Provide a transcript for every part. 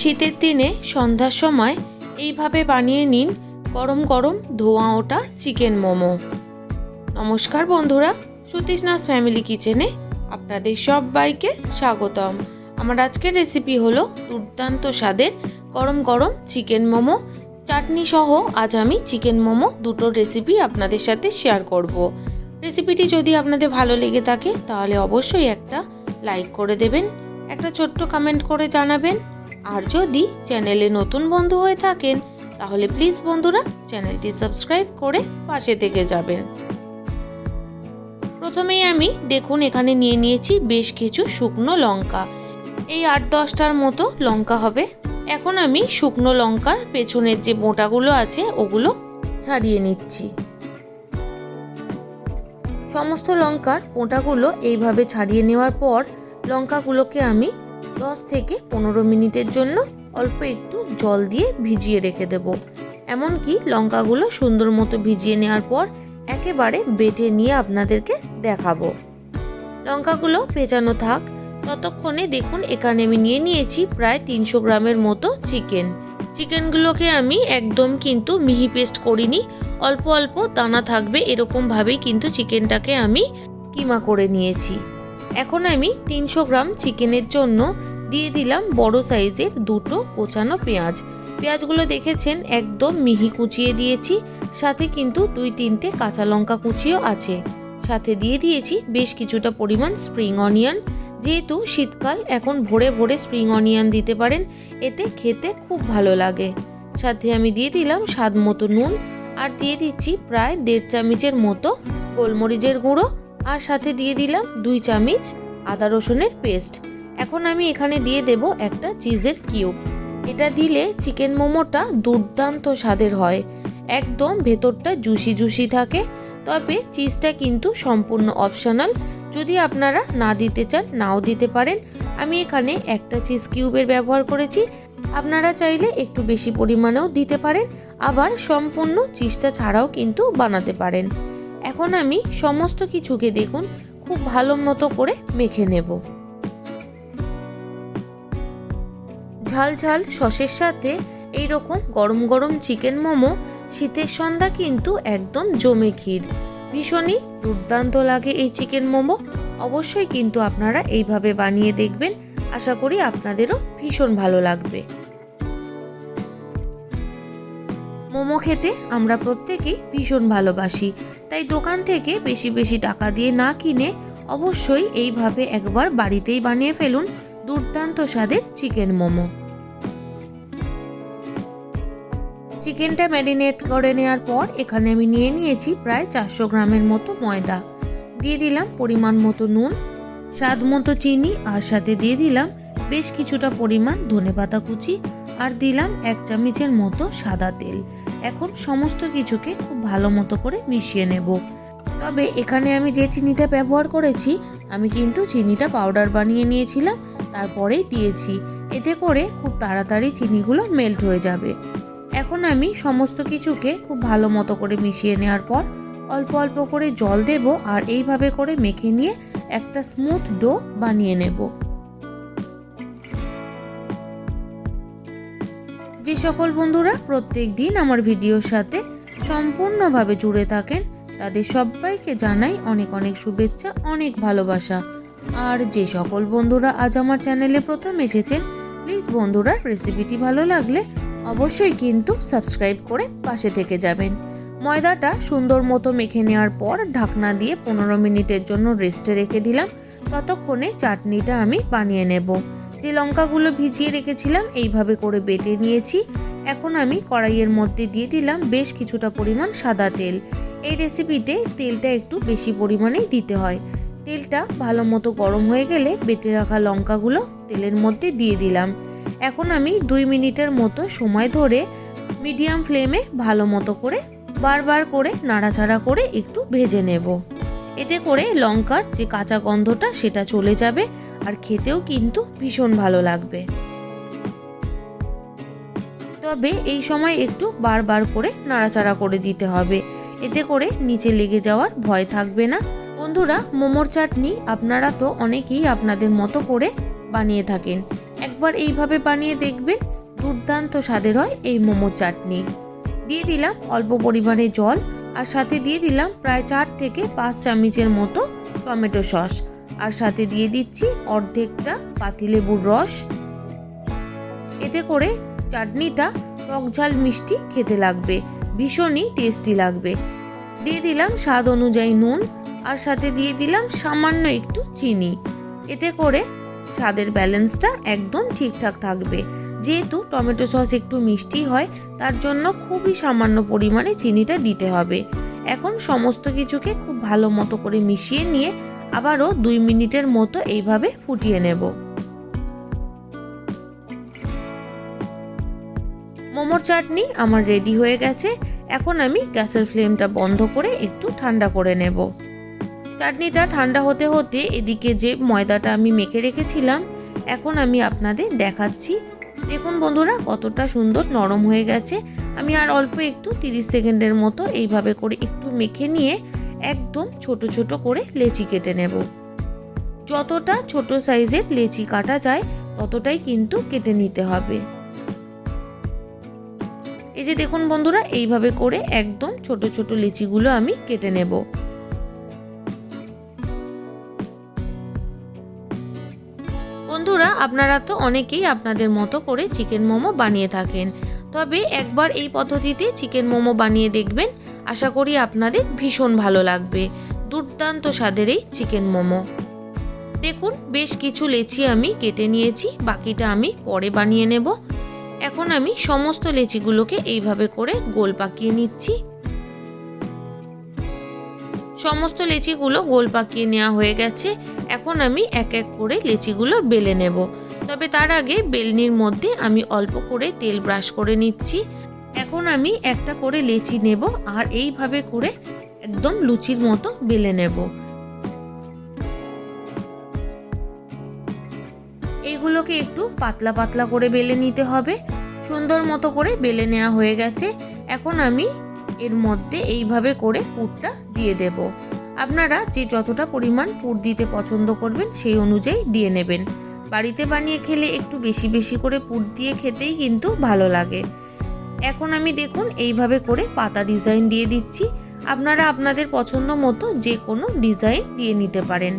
শীতের দিনে সন্ধ্যার সময় এইভাবে বানিয়ে নিন গরম গরম ধোঁয়া ওটা চিকেন মোমো। নমস্কার বন্ধুরা সুতিষ্নাস ফ্যামিলি কিচেনে আপনাদের সবাইকে স্বাগতম। আমার আজকের রেসিপি হলো দুর্দান্ত স্বাদের গরম গরম চিকেন মোমো। চাটনি সহ আজ আমি চিকেন মোমো দুটোর রেসিপি আপনাদের সাথে শেয়ার করব। রেসিপিটি যদি আপনাদের ভালো লেগে থাকে তাহলে অবশ্যই একটা লাইক করে দেবেন, একটা ছোট্ট কমেন্ট করে জানাবেন আর যদি চ্যানেলে নতুন বন্ধু হয়ে থাকেন, তাহলে প্লিজ বন্ধুরা চ্যানেলটি সাবস্ক্রাইব করে পাশে থেকে যাবেন। প্রথমেই আমি দেখুন এখানে নিয়ে নিয়েছি বেশ কিছু শুকনো লঙ্কা। এই আট দশটার মতো লঙ্কা হবে। এখন আমি শুকনো লঙ্কার পেছনের যে মোটাগুলো আছে, ওগুলো ছাড়িয়ে নিচ্ছি। সমস্ত লঙ্কার পোঁটাগুলো এইভাবে ছাড়িয়ে নেওয়ার পর লঙ্কাগুলোকে আমি দশ থেকে পনেরো মিনিটের জন্য অল্প একটু জল দিয়ে ভিজিয়ে রেখে দেব। এমনকি লঙ্কাগুলো সুন্দর মতো ভিজিয়ে নেওয়ার পর একেবারে বেটে নিয়ে আপনাদেরকে দেখাবো। লঙ্কাগুলো ভেজানো থাক। ততক্ষণে দেখুন, এখানে আমি নিয়ে নিয়েছি প্রায় তিনশো গ্রামের মতো চিকেন। চিকেনগুলোকে আমি একদম কিন্তু মিহি পেস্ট করিনি। অল্প অল্প দানা থাকবে, এরকমভাবেই কিন্তু চিকেনটাকে আমি কিমা করে নিয়েছি। এখন আমি তিনশো গ্রাম চিকেনের জন্য দিয়ে দিলাম বড় সাইজের দুটো কোচানো পেঁয়াজ। পেঁয়াজগুলো দেখেছেন একদম মিহি কুচিয়ে দিয়েছি, সাথে কিন্তু দুই তিনটে কাঁচা লঙ্কা কুচিও আছে। সাথে দিয়ে দিয়েছি বেশ কিছুটা পরিমাণ স্প্রিং অনিয়ন। যেহেতু শীতকাল, এখন ভোরে ভোরে স্প্রিং অনিয়ন দিতে পারেন, এতে খেতে খুব ভালো লাগে। সাথে আমি দিয়ে দিলাম স্বাদ মতো নুন, আর দিয়ে দিচ্ছি প্রায় দেড় চামচের মতো গোলমরিচের গুঁড়ো আর সাথে দিয়ে দিলাম দুই চামচ আদা রসুনের পেস্ট। এখন আমি এখানে দিয়ে দেব একটা চিজের কিউব। এটা দিলে চিকেন মোমোটা দুর্দান্ত স্বাদের হয়। একদম ভেতরটা জুসি জুসি থাকে। তবে চিজটা কিন্তু সম্পূর্ণ অপশনাল। যদি আপনারা না দিতে চান, নাও দিতে পারেন। আমি এখানে একটা চিজ কিউবের ব্যবহার করেছি। আপনারা চাইলে একটু বেশি পরিমাণেও দিতে পারেন। আবার সম্পূর্ণ চিজটা ছাড়াও কিন্তু বানাতে পারেন। এখন আমি সমস্ত কিছুকে দেখুন, খুব ভালো মতো করে মেখে নেব। ঝাল ঝাল সসের সাথে এই রকম গরম গরম চিকেন মোমো শীতের সন্ধ্যা কিন্তু একদম জমে ক্ষীর। ভীষণই দুর্দান্ত লাগে এই চিকেন মোমো। অবশ্যই কিন্তু আপনারা এইভাবে বানিয়ে দেখবেন। আশা করি আপনাদেরও ভীষণ ভালো লাগবে। মোমো খেতে আমরা প্রত্যেকেই ভীষণ ভালোবাসি। তাই দোকান থেকে বেশি বেশি টাকা দিয়ে না কিনে অবশ্যই এইভাবে একবার বাড়িতেই বানিয়ে ফেলুন দুর্দান্ত স্বাদের চিকেন মোমো। চিকেনটা ম্যারিনেট করে নেওয়ার পর এখানে আমি নিয়ে নিয়েছি প্রায় চারশো গ্রামের মতো ময়দা। দিয়ে দিলাম পরিমাণ মতো নুন, স্বাদ মতো চিনি আর সাথে দিয়ে দিলাম বেশ কিছুটা পরিমাণ ধনেপাতা কুচি আর দিলাম এক চামচের মতো সাদা তেল। এখন সমস্ত কিছুকে খুব ভালো মতো করে মিশিয়ে নেব। তবে এখানে আমি যে চিনিটা ব্যবহার করেছি, আমি কিন্তু চিনিটা পাউডার বানিয়ে নিয়েছিলাম, তারপরেই দিয়েছি। এতে করে খুব তাড়াতাড়ি চিনিগুলো মেল্ট হয়ে যাবে। এখন আমি সমস্ত কিছুকে খুব ভালো মতো করে মিশিয়ে নেওয়ার পর অল্প অল্প করে জল দেব আর এইভাবে করে মেখে নিয়ে একটা স্মুথ ডো বানিয়ে নেব। যে সকল বন্ধুরা, প্রত্যেক দিন আমার ভিডিওর সাথে সম্পূর্ণভাবে জুড়ে থাকেন। তাদের সবাইকে জানাই অনেক অনেক শুভেচ্ছা, অনেক ভালোবাসা। আর যে সকল বন্ধুরা আজ আমার চ্যানেলে প্রথম এসেছেন, প্লিজ বন্ধুরা, রেসিপিটি ভালো লাগলে অবশ্যই কিন্তু সাবস্ক্রাইব করে পাশে থেকে যাবেন। ময়দাটা সুন্দর মতো মেখে নেওয়ার পর ঢাকনা দিয়ে পনেরো মিনিটের জন্য রেস্টে রেখে দিলাম। ততক্ষণে চাটনিটা আমি বানিয়ে নেব। যে লঙ্কাগুলো ভিজিয়ে রেখেছিলাম, এইভাবে করে বেটে নিয়েছি। এখন আমি কড়াইয়ের মধ্যে দিয়ে দিলাম বেশ কিছুটা পরিমাণ সাদা তেল। এই রেসিপিতে তেলটা একটু বেশি পরিমাণেই দিতে হয়। তেলটা ভালো মতো গরম হয়ে গেলে বেটে রাখা লঙ্কাগুলো তেলের মধ্যে দিয়ে দিলাম। এখন আমি দুই মিনিটের মতো সময় ধরে মিডিয়াম ফ্লেমে ভালো মতো করে বারবার করে নাড়াচাড়া করে একটু ভেজে নেব। এতে করে লঙ্কার যে কাঁচা গন্ধটা সেটা চলে যাবে আর খেতেও কিন্তু ভীষণ ভালো লাগবে। তবে এই সময় একটু বারবার করে নাড়াচাড়া করে দিতে হবে। এতে করে নিচে লেগে যাওয়ার ভয় থাকবে না। বন্ধুরা, মোমোর চাটনি আপনারা তো অনেকেই আপনাদের মতো করে বানিয়ে থাকেন। একবার এইভাবে বানিয়ে দেখবেন দুর্দান্ত স্বাদের হয় এই মোমোর চাটনি। দিয়ে দিলাম অল্প পরিমাণে জল আর সাথে দিয়ে দিলাম প্রায় চার থেকে পাঁচ চামচের মতো টমেটো সস। আর সাথে দিয়ে দিচ্ছি অর্ধেকটা পাতিলেবুর রস। এতে করে চাটনিটা টক ঝাল মিষ্টি খেতে লাগবে, ভীষণই টেস্টি লাগবে। দিয়ে দিলাম স্বাদ অনুযায়ী নুন আর সাথে দিয়ে দিলাম সামান্য একটু চিনি। এতে করে স্বাদের ব্যালেন্সটা একদম ঠিকঠাক থাকবে। যেহেতু টমেটো সস একটু মিষ্টি হয়, তার জন্য খুবই সামান্য পরিমাণে চিনিটা দিতে হবে। এখন সমস্ত কিছুকে খুব ভালো মতো করে মিশিয়ে নিয়ে আবারও দুই মিনিটের মতো এইভাবে ফুটিয়ে নেব। মোমোর চাটনি আমার রেডি হয়ে গেছে। এখন আমি গ্যাসের ফ্লেমটা বন্ধ করে একটু ঠান্ডা করে নেব। চাটনিটা ঠান্ডা হতে হতে এদিকে যে ময়দাটা আমি মেখে রেখেছিলাম, এখন আমি আপনাদের দেখাচ্ছি দেখুন বন্ধুরা, কতটা সুন্দর নরম হয়ে গেছে। আমি আর অল্প একটু 30 সেকেন্ডের মতো এইভাবে করে একটু মেখে নিয়ে একদম ছোট ছোট করে লেচি কেটে নেব। যতটা ছোট সাইজের লেচি কাটা যায়, ততটাই কিন্তু কেটে নিতে হবে। এই যে দেখুন বন্ধুরা, এইভাবে করে একদম ছোট ছোট লিচিগুলো আমি কেটে নেব। আপনারা তো অনেকেই আপনাদের মতো করে চিকেন মোমো বানিয়ে থাকেন। তবে একবার এই পদ্ধতিতে চিকেন মোমো বানিয়ে দেখবেন, আশা করি আপনাদের ভীষণ ভালো লাগবে। দুর্দান্ত স্বাদের এই চিকেন মোমো। দেখুন, বেশ কিছু লেচি আমি কেটে নিয়েছি, বাকিটা আমি পরে বানিয়ে নেব। এখন আমি সমস্ত লেচিগুলোকে এইভাবে করে গোল পাকিয়ে নিচ্ছি। সমস্ত লেচিগুলো গোল পাকিয়ে নেওয়া হয়ে গেছে। এখন আমি এক এক করে লেচিগুলো বেলে নেব। তবে তার আগে বেলনির মধ্যে আমি অল্প করে তেল ব্রাশ করে নিচ্ছি। এখন আমি একটা করে লেচি নেব আর এইভাবে করে একদম লুচির মতো বেলে নেব। এইগুলোকে একটু পাতলা পাতলা করে বেলে নিতে হবে। সুন্দর মতো করে বেলে নেওয়া হয়ে গেছে। এখন আমি এর মধ্যে এইভাবে করে পুরটা দিয়ে দেব। আপনারা যে যতটা পরিমাণ পুর দিতে পছন্দ করবেন সেই অনুযায়ী দিয়ে নেবেন। বাড়িতে বানিয়ে খেলে একটু বেশি বেশি করে পুর দিয়ে খেতেই কিন্তু ভালো লাগে। এখন আমি দেখুন এইভাবে করে পাতা ডিজাইন দিয়ে দিচ্ছি। আপনারা আপনাদের পছন্দ মতো যে কোনো ডিজাইন দিয়ে নিতে পারেন।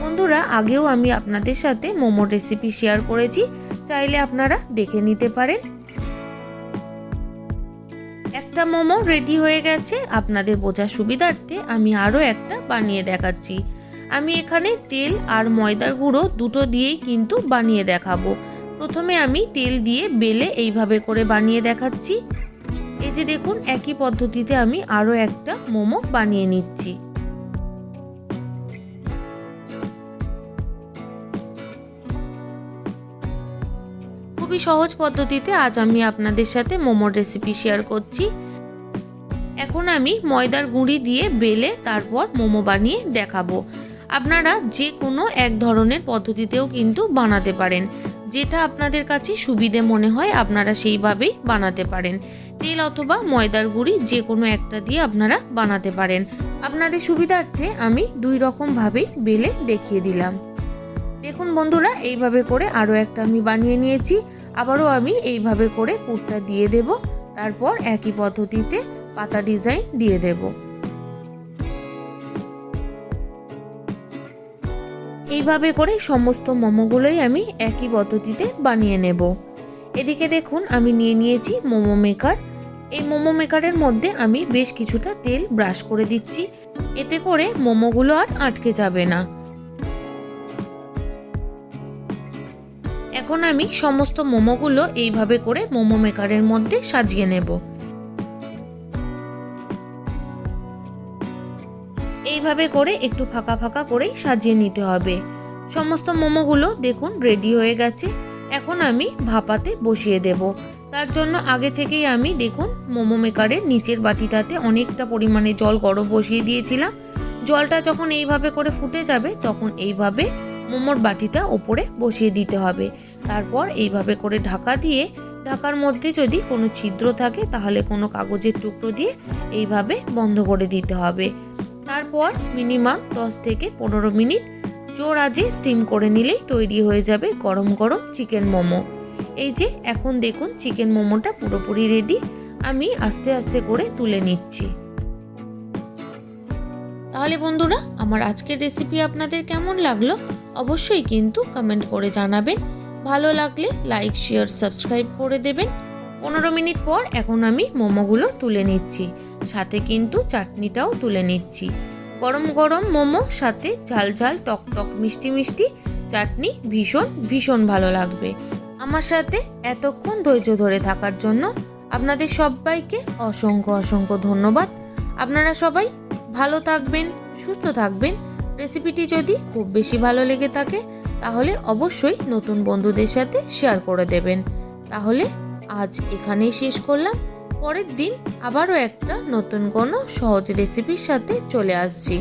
বন্ধুরা, আগেও আমি আপনাদের সাথে মোমো রেসিপি শেয়ার করেছি। চাইলে আপনারা দেখে নিতে পারেন। একটা মোমো রেডি হয়ে গেছে। আপনাদের বোঝার সুবিধার্থে আমি আরও একটা বানিয়ে দেখাচ্ছি। আমি এখানে তেল আর ময়দার গুঁড়ো দুটো দিয়েই কিন্তু বানিয়ে দেখাবো। প্রথমে আমি তেল দিয়ে বেলে এইভাবে করে বানিয়ে দেখাচ্ছি। এই যে দেখুন, একই পদ্ধতিতে আমি আরও একটা মোমো বানিয়ে নিচ্ছি। খুবই সহজ পদ্ধতিতে আজ আমি আপনাদের সাথে মোমোর রেসিপি শেয়ার করছি। এখন আমি ময়দার গুঁড়ি দিয়ে বেলে তারপর মোমো বানিয়ে দেখাবো। আপনারা যে কোনো এক ধরনের পদ্ধতিতেও কিন্তু বানাতে পারেন। যেটা আপনাদের কাছে সুবিধে মনে হয় আপনারা সেইভাবেই বানাতে পারেন। তেল অথবা ময়দার গুঁড়ি যে কোনো একটা দিয়ে আপনারা বানাতে পারেন। আপনাদের সুবিধার্থে আমি দুই রকমভাবেই বেলে দেখিয়ে দিলাম। দেখুন বন্ধুরা, এইভাবে করে আরও একটা আমি বানিয়ে নিয়েছি। আবারও আমি এইভাবে করে পুরটা দিয়ে দেব। তারপর একই পদ্ধতিতে পাতা ডিজাইন দিয়ে দেব। এইভাবে করে সমস্ত মোমোগুলোই আমি একই পদ্ধতিতে বানিয়ে নেব। এদিকে দেখুন, আমি নিয়ে নিয়েছি মোমো মেকার। এই মোমো মেকারের মধ্যে আমি বেশ কিছুটা তেল ব্রাশ করে দিচ্ছি। এতে করে মোমোগুলো আর আটকে যাবে না। এখন আমি সমস্ত মোমোগুলো এইভাবে করে মোমো মেকারের মধ্যে সাজিয়ে নেব। এইভাবে করে একটু ফাঁকা ফাঁকা করেই সাজিয়ে নিতে হবে। সমস্ত মোমোগুলো দেখুন রেডি হয়ে গেছে। এখন আমি ভাপাতে বসিয়ে দেব। তার জন্য আগে থেকেই আমি দেখুন মোমো মেকারের নিচের বাটিটাতে অনেকটা পরিমাণে জল গরম বসিয়ে দিয়েছিলাম। জলটা যখন এইভাবে করে ফুটে যাবে তখন এইভাবে মোমোর বাটিটা ওপরে বসিয়ে দিতে হবে। তারপর এইভাবে করে ঢাকা দিয়ে, ঢাকার মধ্যে যদি কোনো ছিদ্র থাকে তাহলে কোনো কাগজের টুকরো দিয়ে এইভাবে বন্ধ করে দিতে হবে। তারপর মিনিমাম দশ থেকে পনেরো মিনিট জোর আজে স্টিম করে নিলেই তৈরি হয়ে যাবে গরম গরম চিকেন মোমো। এই যে, এখন দেখুন চিকেন মোমোটা পুরোপুরি রেডি আমি আস্তে আস্তে করে তুলে নিচ্ছি। তাহলে বন্ধুরা, আমার আজকের রেসিপি আপনাদের কেমন লাগল? অবশ্যই কিন্তু কমেন্ট করে জানাবেন। ভালো লাগলে লাইক শেয়ার সাবস্ক্রাইব করে দেবেন। পনেরো মিনিট পর এখন আমি মোমোগুলো তুলে নিচ্ছি। সাথে কিন্তু চাটনিটাও তুলে নিচ্ছি। গরম গরম মোমো, সাথে ঝাল ঝাল, টক টক, মিষ্টি মিষ্টি, চাটনি ভীষণ ভীষণ ভালো লাগবে। আমার সাথে এতক্ষণ ধৈর্য ধরে থাকার জন্য আপনাদের সবাইকে অসংখ্য অসংখ্য ধন্যবাদ। আপনারা সবাই ভালো থাকবেন, সুস্থ থাকবেন। রেসিপিটি যদি খুব বেশি ভালো লেগে থাকে, তাহলে অবশ্যই নতুন বন্ধুদের সাথে শেয়ার করে দেবেন। তাহলে আজ এখানেই শেষ করলাম। পরের দিন আবারও একটা নতুন কোনো সহজ রেসিপির সাথে চলে আসছি।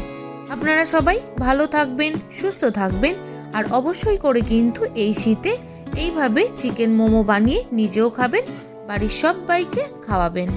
আপনারা সবাই ভালো থাকবেন, সুস্থ থাকবেন আর অবশ্যই করে কিন্তু এই শীতে এইভাবে চিকেন মোমো বানিয়ে নিজেও খাবেন, বাড়ির সব বাইকে খাওয়াবেন।